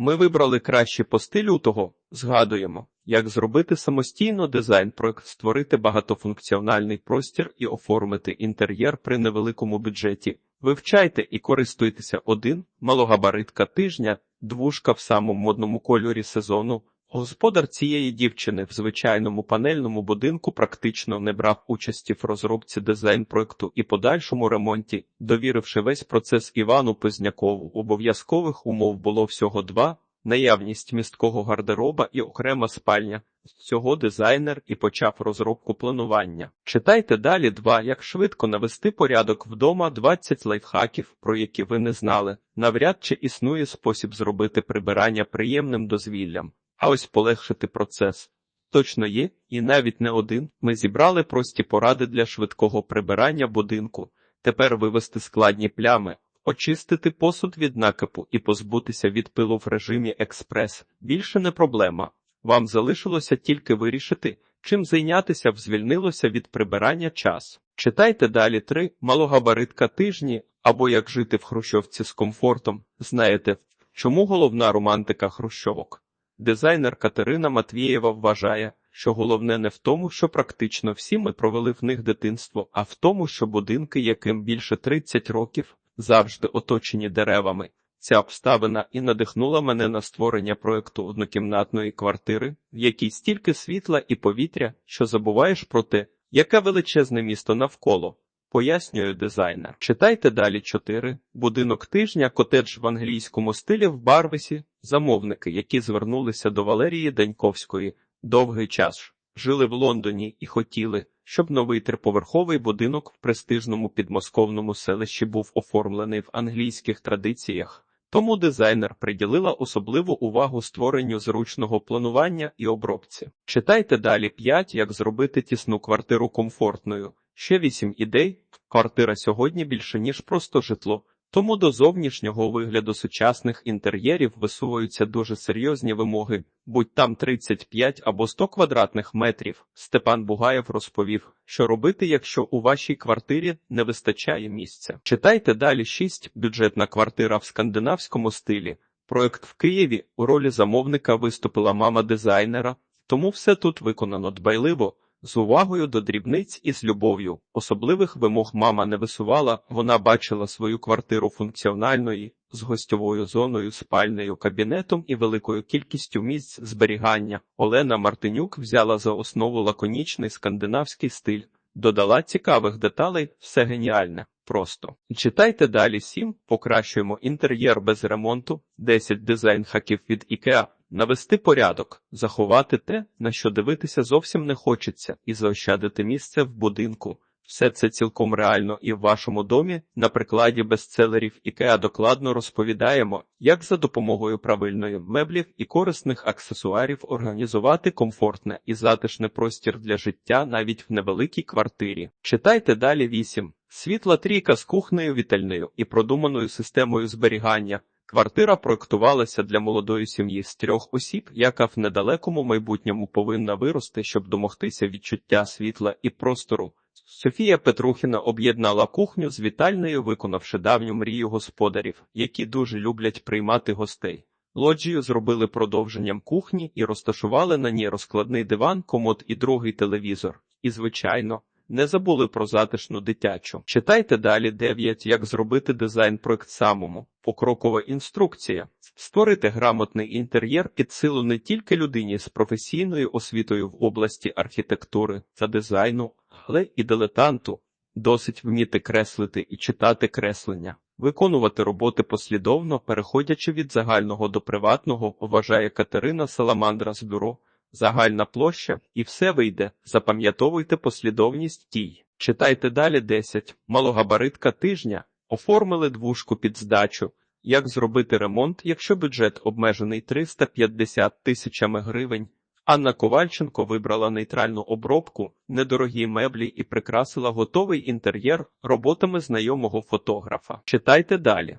Ми вибрали кращі по стилю того, згадуємо, як зробити самостійно дизайн-проект, створити багатофункціональний простір і оформити інтер'єр при невеликому бюджеті. Вивчайте і користуйтеся один, малогабаритка тижня, двушка в самому модному кольорі сезону. Господар цієї дівчини в звичайному панельному будинку практично не брав участі в розробці дизайн-проекту і подальшому ремонті, довіривши весь процес Івану Познякову. Обов'язкових умов було всього два: наявність місткого гардероба і окрема спальня. З цього дизайнер і почав розробку планування. Читайте далі два, як швидко навести порядок вдома 20 лайфхаків, про які ви не знали. Навряд чи існує спосіб зробити прибирання приємним дозвіллям. А ось полегшити процес. Точно є, і навіть не один. Ми зібрали прості поради для швидкого прибирання будинку. Тепер вивести складні плями, очистити посуд від накипу і позбутися від пилу в режимі експрес. Більше не проблема. Вам залишилося тільки вирішити, чим зайнятися в звільнилося від прибирання час. Читайте далі три малогабаритка тижні або як жити в хрущовці з комфортом. Знаєте, чому головна романтика хрущовок? Дизайнер Катерина Матвієва вважає, що головне не в тому, що практично всі ми провели в них дитинство, а в тому, що будинки, яким більше 30 років, завжди оточені деревами. Ця обставина і надихнула мене на створення проекту однокімнатної квартири, в якій стільки світла і повітря, що забуваєш про те, яке величезне місто навколо. Пояснює дизайнер. Читайте далі 4. Будинок тижня, котедж в англійському стилі в Барвисі, замовники, які звернулися до Валерії Даньковської, довгий час жили в Лондоні і хотіли, щоб новий триповерховий будинок в престижному підмосковному селищі був оформлений в англійських традиціях. Тому дизайнер приділила особливу увагу створенню зручного планування і обробці. Читайте далі 5, як зробити тісну квартиру комфортною. Ще 8 ідей. Квартира сьогодні більше, ніж просто житло. Тому до зовнішнього вигляду сучасних інтер'єрів висуваються дуже серйозні вимоги, будь там 35 або 100 квадратних метрів. Степан Бугаєв розповів, що робити, якщо у вашій квартирі не вистачає місця. Читайте далі 6. Бюджетна квартира в скандинавському стилі. Проект в Києві у ролі замовника виступила мама дизайнера, тому все тут виконано дбайливо. З увагою до дрібниць і з любов'ю. Особливих вимог мама не висувала, вона бачила свою квартиру функціональною, з гостьовою зоною, спальнею, кабінетом і великою кількістю місць зберігання. Олена Мартинюк взяла за основу лаконічний скандинавський стиль, додала цікавих деталей, все геніальне. Просто читайте далі 7. Покращуємо інтер'єр без ремонту, 10 дизайн-хаків від IKEA. Навести порядок, заховати те, на що дивитися зовсім не хочеться, і заощадити місце в будинку. Все це цілком реально і в вашому домі, на прикладі бестселерів IKEA докладно розповідаємо, як за допомогою правильної меблів і корисних аксесуарів організувати комфортне і затишне простір для життя навіть в невеликій квартирі. Читайте далі 8. Світла трійка з кухнею вітальною і продуманою системою зберігання. Квартира проектувалася для молодої сім'ї з трьох осіб, яка в недалекому майбутньому повинна вирости, щоб домогтися відчуття світла і простору. Софія Петрухіна об'єднала кухню з вітальнею, виконавши давню мрію господарів, які дуже люблять приймати гостей. Лоджію зробили продовженням кухні і розташували на ній розкладний диван, комод і другий телевізор. І, звичайно, не забули про затишну дитячу. Читайте далі 9. Як зробити дизайн проект самому. Покрокова інструкція. Створити грамотний інтер'єр під силу не тільки людині з професійною освітою в області архітектури та дизайну, але і дилетанту. Досить вміти креслити і читати креслення. Виконувати роботи послідовно, переходячи від загального до приватного, вважає Катерина Саламандра з бюро. Загальна площа, і все вийде. Запам'ятовуйте послідовність дій. Читайте далі 10. Малогабаритка тижня. Оформили двушку під здачу. Як зробити ремонт, якщо бюджет обмежений 350 тисячами гривень? Анна Ковальченко вибрала нейтральну обробку, недорогі меблі і прикрасила готовий інтер'єр роботами знайомого фотографа. Читайте далі.